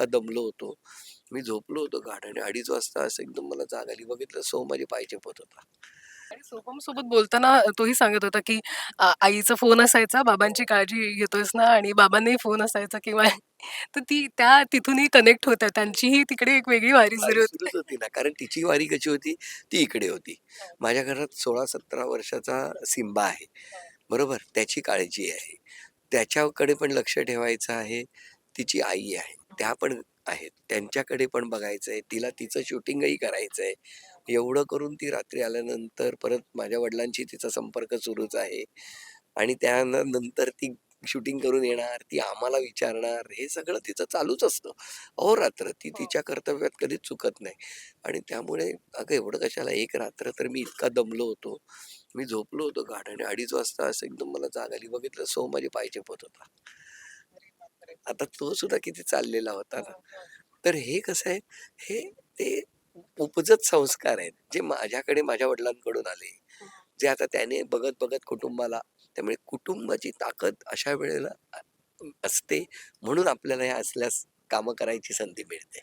इतका दमलो होतो. मी झोपलो होतो गाढ आणि अडीच वाजता असं एकदम मला जाग आली. बघितलं सो माझे पाय चेपत होता. आणि सोपम सोबत बोलताना तोही सांगत होता की आईचा फोन असायचा बाबांची काळजी घेतोयस ना? आणि बाबांनाही फोन असायचा किंवा तर ती त्या तिथूनही कनेक्ट होत्या. त्यांचीही तिकडे एक वेगळी वारी सुरू होती. ना. कारण तिची वारी कशी होती? ती इकडे होती. माझ्या घरात सोळा सतरा वर्षाचा सिम्बा आहे. बरोबर? त्याची काळजी आहे. त्याच्याकडे पण लक्ष ठेवायचं आहे. तिची आई आहे त्या पण आहेत. त्यांच्याकडे पण बघायचं आहे तिला तिचं शूटिंगही करायचं आहे एवढं करून ती रात्री आल्यानंतर परत माझ्या वडिलांशी तिचा संपर्क सुरूच आहे. आणि त्यानंतर ती शूटिंग करून येणार ती आम्हाला विचारणार हे सगळं तिचं चालूच असतं. अहो रात्र ती तिच्या कर्तव्यात कधीच चुकत नाही. आणि त्यामुळे अगं एवढं कशाला एक रात्र तर मी इतका दमलो होतो. मी झोपलो होतो गाढ आणि अडीच वाजता असं एकदम मला जाग आली. बघितलं सो माझे पाय चेपत होता. आता तो सुद्धा किती चाललेला होता ना. तर हे कसं आहे हे ते उपजत संस्कार आहेत जे माझ्याकडे माझ्या वडिलांकडून आले. जे आता त्याने बघत बघत कुटुंबाला त्यामुळे कुटुंबाची ताकद अशा वेळेला असते म्हणून आपल्याला ह्या असल्यास कामं करायची संधी मिळते.